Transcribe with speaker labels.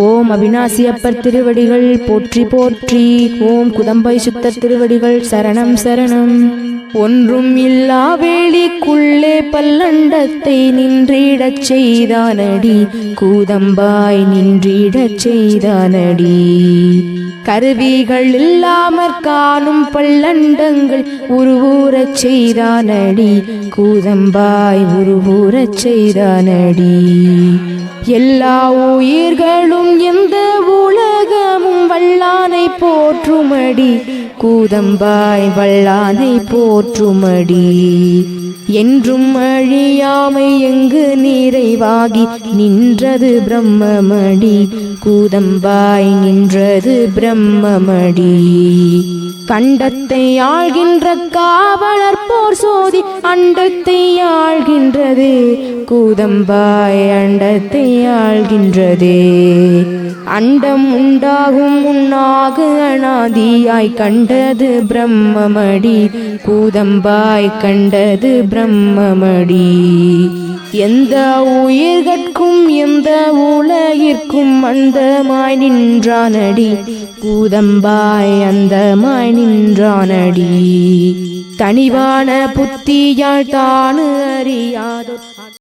Speaker 1: ஓம் அவிநாசி அப்பர் திருவடிகள் போற்றி போற்றி. ஓம் குதம்பை சுத்தர் திருவடிகள் சரணம் சரணம். ஒன்றும் இல்லா வேலிக்குள்ளே பல்லண்டத்தை நின்றிடச் செய்தானடி. கூதம்பாய் நின்றிடச் செய்தானடி. கருவிகள் இல்லாமற் காணும் பல்லண்டங்கள் உருவூரச் செய்தானடி. கூதம்பாய் உருவூரச் செய்தானடி. எல்லா உயிர்கள் வல்லானை போற்றுமடி. கூதம்பாய் வல்லானை போற்றுமடி. என்றும் அழியாமை எங்கு நிறைவாகி நின்றது பிரம்மமடி. கூதம்பாய் நின்றது பிரம்மமடி. கண்டத்தை ஆழ்கின்ற காவலர் போர் சோதி அண்டத்தை ஆள்கின்றது கூதம்பாய் அண்டத்தை ஆள்கின்றதே. அண்டம் உண்டாகும் உண்ணாக அனாதியாய் கண்டது பிரம்மமடி கூதம்பாய் கண்டது பிரம்மமடி. எந்த உயிர்கட்கும் எந்த உலகிற்கும் அந்தமாய் நின்றானடி கூதம்பாய் அந்தமாய் நின்றானடி. தனிவான புத்தியால் தானு அறியாதோ